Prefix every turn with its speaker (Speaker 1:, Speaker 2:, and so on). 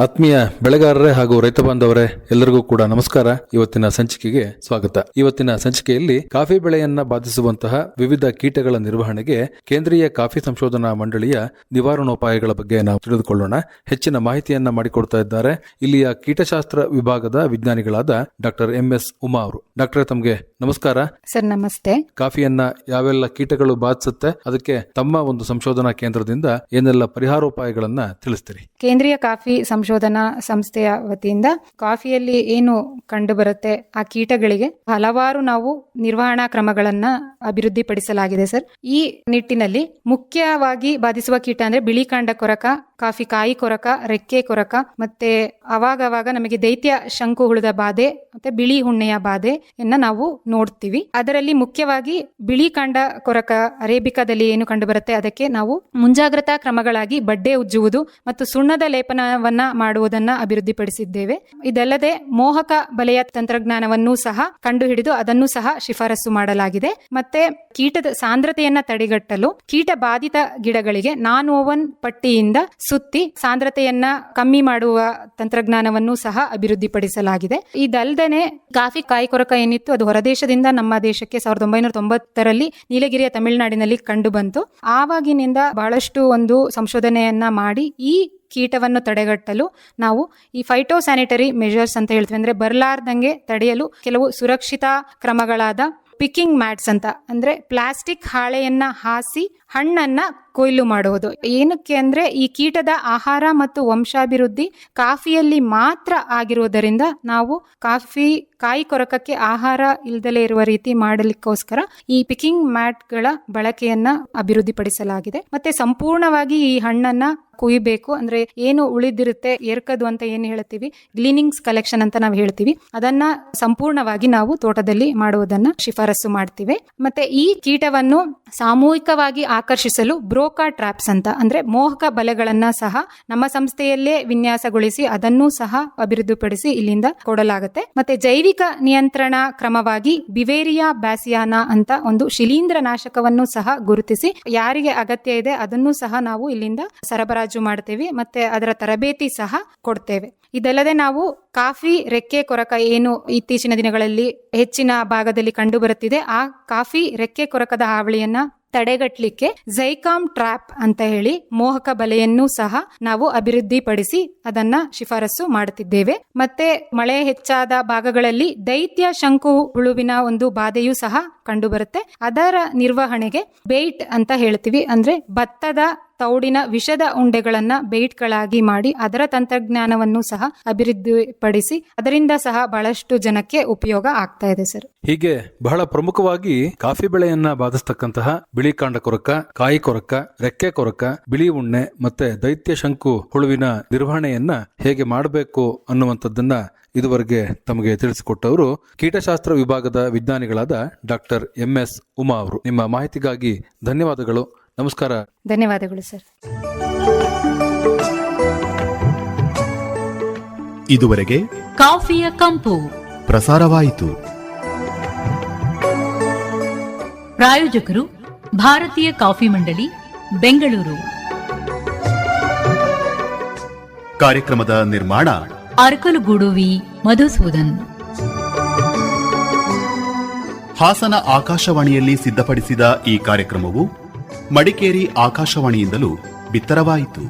Speaker 1: ಆತ್ಮೀಯ ಬೆಳೆಗಾರರೇ ಹಾಗೂ ರೈತ ಬಾಂಧವರೇ ಎಲ್ಲರಿಗೂ ಕೂಡ ನಮಸ್ಕಾರ. ಇವತ್ತಿನ ಸಂಚಿಕೆಗೆ ಸ್ವಾಗತ. ಇವತ್ತಿನ ಸಂಚಿಕೆಯಲ್ಲಿ ಕಾಫಿ ಬೆಳೆಯನ್ನ ಬಾಧಿಸುವಂತಹ ವಿವಿಧ ಕೀಟಗಳ ನಿರ್ವಹಣೆಗೆ ಕೇಂದ್ರೀಯ ಕಾಫಿ ಸಂಶೋಧನಾ ಮಂಡಳಿಯ ನಿವಾರಣೋಪಾಯಗಳ ಬಗ್ಗೆ ನಾವು ತಿಳಿದುಕೊಳ್ಳೋಣ. ಹೆಚ್ಚಿನ ಮಾಹಿತಿಯನ್ನ ಮಾಡಿಕೊಡ್ತಾ ಇದ್ದಾರೆ. ಇಲ್ಲಿಯ ಕೀಟಶಾಸ್ತ್ರ ವಿಭಾಗದ ವಿಜ್ಞಾನಿಗಳಾದ ಡಾಕ್ಟರ್ ಎಂ ಎಸ್ ಉಮಾ ಅವರು. ಡಾಕ್ಟರ್ ತಮಗೆ ನಮಸ್ಕಾರ.
Speaker 2: ಸರ್ ನಮಸ್ತೆ.
Speaker 1: ಕಾಫಿಯನ್ನ ಯಾವೆಲ್ಲ ಕೀಟಗಳು ಬಾಧಿಸುತ್ತೆ ಅದಕ್ಕೆ ತಮ್ಮ ಒಂದು ಸಂಶೋಧನಾ ಕೇಂದ್ರದಿಂದ ಏನೆಲ್ಲ ಪರಿಹಾರೋಪಾಯಗಳನ್ನ ತಿಳಿಸ್ತೀರಿ?
Speaker 2: ಕೇಂದ್ರೀಯ ಕಾಫಿ ಸಂಶೋಧನಾ ಸಂಸ್ಥೆಯ ವತಿಯಿಂದ ಕಾಫಿಯಲ್ಲಿ ಏನು ಕಂಡು ಬರುತ್ತೆ ಆ ಕೀಟಗಳಿಗೆ ಹಲವಾರು ನಾವು ನಿರ್ವಹಣಾ ಕ್ರಮಗಳನ್ನ ಅಭಿವೃದ್ಧಿಪಡಿಸಲಾಗಿದೆ ಸರ್. ಈ ನಿಟ್ಟಿನಲ್ಲಿ ಮುಖ್ಯವಾಗಿ ಬಾಧಿಸುವ ಕೀಟ ಅಂದ್ರೆ ಬಿಳಿ ಕಾಂಡ ಕೊರಕ ಕಾಫಿ, ಕಾಯಿ ಕೊರಕ, ರೆಕ್ಕೆ ಕೊರಕ, ಮತ್ತೆ ಅವಾಗವಾಗ ನಮಗೆ ದೈತ್ಯ ಶಂಕು ಹುಳದ ಬಾಧೆ ಮತ್ತೆ ಬಿಳಿ ಹುಣ್ಣೆಯ ಬಾಧೆಯನ್ನ ನಾವು ನೋಡ್ತೀವಿ. ಅದರಲ್ಲಿ ಮುಖ್ಯವಾಗಿ ಬಿಳಿ ಕಾಂಡ ಕೊರಕ, ಅರೇಬಿಕಾದಲ್ಲಿ ಏನು ಕಂಡು ಬರುತ್ತೆ ಅದಕ್ಕೆ ನಾವು ಮುಂಜಾಗ್ರತಾ ಕ್ರಮಗಳಾಗಿ ಬಡ್ಡೆ ಉಜ್ಜುವುದು ಮತ್ತು ಸುಣ್ಣದ ಲೇಪನವನ್ನ ಮಾಡುವುದನ್ನ ಅಭಿವೃದ್ಧಿಪಡಿಸಿದ್ದೇವೆ. ಇದಲ್ಲದೆ ಮೋಹಕ ಬಲೆಯ ತಂತ್ರಜ್ಞಾನವನ್ನು ಸಹ ಕಂಡುಹಿಡಿದು ಅದನ್ನು ಸಹ ಶಿಫಾರಸು ಮಾಡಲಾಗಿದೆ. ಮತ್ತೆ ಕೀಟದ ಸಾಂದ್ರತೆಯನ್ನ ತಡೆಗಟ್ಟಲು ಕೀಟ ಬಾಧಿತ ಗಿಡಗಳಿಗೆ ನಾನ್ ಓವನ್ ಪಟ್ಟಿಯಿಂದ ಸುತ್ತಿ ಸಾಂದ್ರತೆಯನ್ನ ಕಮ್ಮಿ ಮಾಡುವ ತಂತ್ರಜ್ಞಾನವನ್ನು ಸಹ ಅಭಿವೃದ್ಧಿಪಡಿಸಲಾಗಿದೆ. ಇದಲ್ಲದೆ ಕಾಫಿ ಕಾಯಿ ಕೊರಕ ಏನಿತ್ತು, ಅದು ಹೊರದೇಶದಿಂದ ನಮ್ಮ ದೇಶಕ್ಕೆ ಸಾವಿರದ ಒಂಬೈನೂರ ತೊಂಬತ್ತರಲ್ಲಿ ನೀಲಗಿರಿಯ ತಮಿಳುನಾಡಿನಲ್ಲಿ ಕಂಡು ಬಂತು ಆವಾಗಿನಿಂದ ಬಹಳಷ್ಟು ಒಂದು ಸಂಶೋಧನೆಯನ್ನ ಮಾಡಿ ಈ ಕೀಟವನ್ನು ತಡೆಗಟ್ಟಲು ನಾವು ಈ ಫೈಟೋ ಸ್ಯಾನಿಟರಿ ಮೆಷರ್ಸ್ ಅಂತ ಹೇಳ್ತೀವಿ. ಅಂದ್ರೆ ಬರಲಾರ್ದಂಗೆ ತಡೆಯಲು ಕೆಲವು ಸುರಕ್ಷಿತ ಕ್ರಮಗಳಾದ ಪಿಕ್ಕಿಂಗ್ ಮ್ಯಾಟ್ಸ್ ಅಂತ. ಅಂದ್ರೆ ಪ್ಲಾಸ್ಟಿಕ್ ಹಾಳೆಯನ್ನ ಹಾಸಿ ಹಣ್ಣನ್ನ ಕೊಯ್ಲು ಮಾಡುವುದು. ಏನಕ್ಕೆ ಅಂದ್ರೆ ಈ ಕೀಟದ ಆಹಾರ ಮತ್ತು ವಂಶಾಭಿವೃದ್ಧಿ ಕಾಫಿಯಲ್ಲಿ ಮಾತ್ರ ಆಗಿರುವುದರಿಂದ ನಾವು ಕಾಫಿ ಕಾಯಿ ಕೊರಕಕ್ಕೆ ಆಹಾರ ಇಲ್ದಲೇ ಇರುವ ರೀತಿ ಮಾಡಲಿಕ್ಕೋಸ್ಕರ ಈ ಪಿಕಿಂಗ್ ಮ್ಯಾಟ್ಗಳ ಬಳಕೆಯನ್ನ ಅಭಿವೃದ್ಧಿಪಡಿಸಲಾಗಿದೆ. ಮತ್ತೆ ಸಂಪೂರ್ಣವಾಗಿ ಈ ಹಣ್ಣನ್ನ ಕುಯ್ಬೇಕು. ಅಂದ್ರೆ ಏನು ಉಳಿದಿರುತ್ತೆ ಎರ್ಕದು ಅಂತ ಏನು ಹೇಳ್ತೀವಿ? ಗ್ಲೀನಿಂಗ್ಸ್ ಕಲೆಕ್ಷನ್ ಅಂತ ನಾವು ಹೇಳ್ತೀವಿ. ಅದನ್ನ ಸಂಪೂರ್ಣವಾಗಿ ನಾವು ತೋಟದಲ್ಲಿ ಮಾಡುವುದನ್ನ ಶಿಫಾರಸು ಮಾಡ್ತೀವಿ. ಮತ್ತೆ ಈ ಕೀಟವನ್ನು ಸಾಮೂಹಿಕವಾಗಿ ಆಕರ್ಷಿಸಲು ಬ್ರೋಕಾ ಟ್ರಾಪ್ಸ್ ಅಂತ, ಅಂದ್ರೆ ಮೋಹಕ ಬಲೆಗಳನ್ನ ಸಹ ನಮ್ಮ ಸಂಸ್ಥೆಯಲ್ಲೇ ವಿನ್ಯಾಸಗೊಳಿಸಿ ಅದನ್ನು ಸಹ ಅಭಿವೃದ್ಧಿಪಡಿಸಿ ಇಲ್ಲಿಂದ ಕೊಡಲಾಗುತ್ತೆ. ಮತ್ತೆ ಜೈವಿಕ ನಿಯಂತ್ರಣ ಕ್ರಮವಾಗಿ ಬಿವೇರಿಯಾ ಬ್ಯಾಸಿಯಾನ ಅಂತ ಒಂದು ಶಿಲೀಂಧ್ರ ನಾಶಕವನ್ನು ಸಹ ಗುರುತಿಸಿ ಯಾರಿಗೆ ಅಗತ್ಯ ಇದೆ ಅದನ್ನು ಸಹ ನಾವು ಇಲ್ಲಿಂದ ಸರಬರಾಜು ಮಾಡ್ತೇವೆ ಮತ್ತೆ ಅದರ ತರಬೇತಿ ಸಹ ಕೊಡ್ತೇವೆ. ಇದಲ್ಲದೆ ನಾವು ಕಾಫಿ ರೆಕ್ಕೆ ಕೊರಕ ಏನು ಇತ್ತೀಚಿನ ದಿನಗಳಲ್ಲಿ ಹೆಚ್ಚಿನ ಭಾಗದಲ್ಲಿ ಕಂಡು ಬರುತ್ತಿದೆ ಆ ಕಾಫಿ ರೆಕ್ಕೆ ಕೊರಕದ ಹಾವಳಿಯನ್ನ ತಡೆಗಟ್ಟಲಿಕ್ಕೆ ಝೈಕಾಮ್ ಟ್ರ್ಯಾಪ್ ಅಂತ ಹೇಳಿ ಮೋಹಕ ಬಲೆಯನ್ನು ಸಹ ನಾವು ಅಭಿವೃದ್ಧಿಪಡಿಸಿ ಅದನ್ನ ಶಿಫಾರಸು ಮಾಡುತ್ತಿದ್ದೇವೆ. ಮತ್ತೆ ಮಳೆ ಹೆಚ್ಚಾದ ಭಾಗಗಳಲ್ಲಿ ದೈತ್ಯ ಶಂಕು ಹುಳುವಿನ ಒಂದು ಬಾಧೆಯೂ ಸಹ ಕಂಡುಬರುತ್ತೆ. ಅದರ ನಿರ್ವಹಣೆಗೆ ಬೇಟ್ ಅಂತ ಹೇಳ್ತೀವಿ. ಅಂದ್ರೆ ಭತ್ತದ ತೌಡಿನ ವಿಷದ ಉಂಡೆಗಳನ್ನ ಬೇಟ್ಗಳಾಗಿ ಮಾಡಿ ಅದರ ತಂತ್ರಜ್ಞಾನವನ್ನು ಸಹ ಅಭಿವೃದ್ಧಿಪಡಿಸಿ, ಅದರಿಂದ ಸಹ ಬಹಳಷ್ಟು ಜನಕ್ಕೆ ಉಪಯೋಗ ಆಗ್ತಾ ಇದೆ, ಸರ್.
Speaker 1: ಹೀಗೆ ಬಹಳ ಪ್ರಮುಖವಾಗಿ ಕಾಫಿ ಬೆಳೆಯನ್ನ ಬಾಧಿಸ್ತಕ್ಕಂತಹ ಬಿಳಿ ಕಾಂಡ ಕೊರಕ, ಕಾಯಿ ಕೊರಕ, ರೆಕ್ಕೆ ಕೊರಕ, ಬಿಳಿ ಉಣ್ಣೆ ಮತ್ತೆ ದೈತ್ಯ ಶಂಕು ಹುಳುವಿನ ನಿರ್ವಹಣೆಯನ್ನ ಹೇಗೆ ಮಾಡಬೇಕು ಅನ್ನುವಂಥದ್ದನ್ನ ಇದುವರೆಗೆ ತಮಗೆ ತಿಳಿಸಿಕೊಟ್ಟವರು ಕೀಟಶಾಸ್ತ್ರ ವಿಭಾಗದ ವಿಜ್ಞಾನಿಗಳಾದ ಡಾಕ್ಟರ್ ಎಂ ಎಸ್ ಉಮಾ ಅವರು. ನಿಮ್ಮ ಮಾಹಿತಿಗಾಗಿ ಧನ್ಯವಾದಗಳು. ನಮಸ್ಕಾರ.
Speaker 2: ಧನ್ಯವಾದಗಳು ಸರ್.
Speaker 3: ಇದುವರೆಗೆ
Speaker 4: ಕಾಫಿಯ ಕಂಪು.
Speaker 3: ಪ್ರಸಾರವಾಯಿತು.
Speaker 4: ಪ್ರಾಯೋಜಕರು ಭಾರತೀಯ ಕಾಫಿ ಮಂಡಳಿ ಬೆಂಗಳೂರು.
Speaker 3: ಕಾರ್ಯಕ್ರಮದ ನಿರ್ಮಾಣ
Speaker 4: ಅರಕಲುಗೂಡು ವಿ. ಮಧುಸೂದನ್.
Speaker 3: ಹಾಸನ ಆಕಾಶವಾಣಿಯಲ್ಲಿ ಸಿದ್ಧಪಡಿಸಿದ ಈ ಕಾರ್ಯಕ್ರಮವು ಮಡಿಕೇರಿ ಆಕಾಶವಾಣಿಯಿಂದಲೂ ಬಿತ್ತರವಾಯಿತು.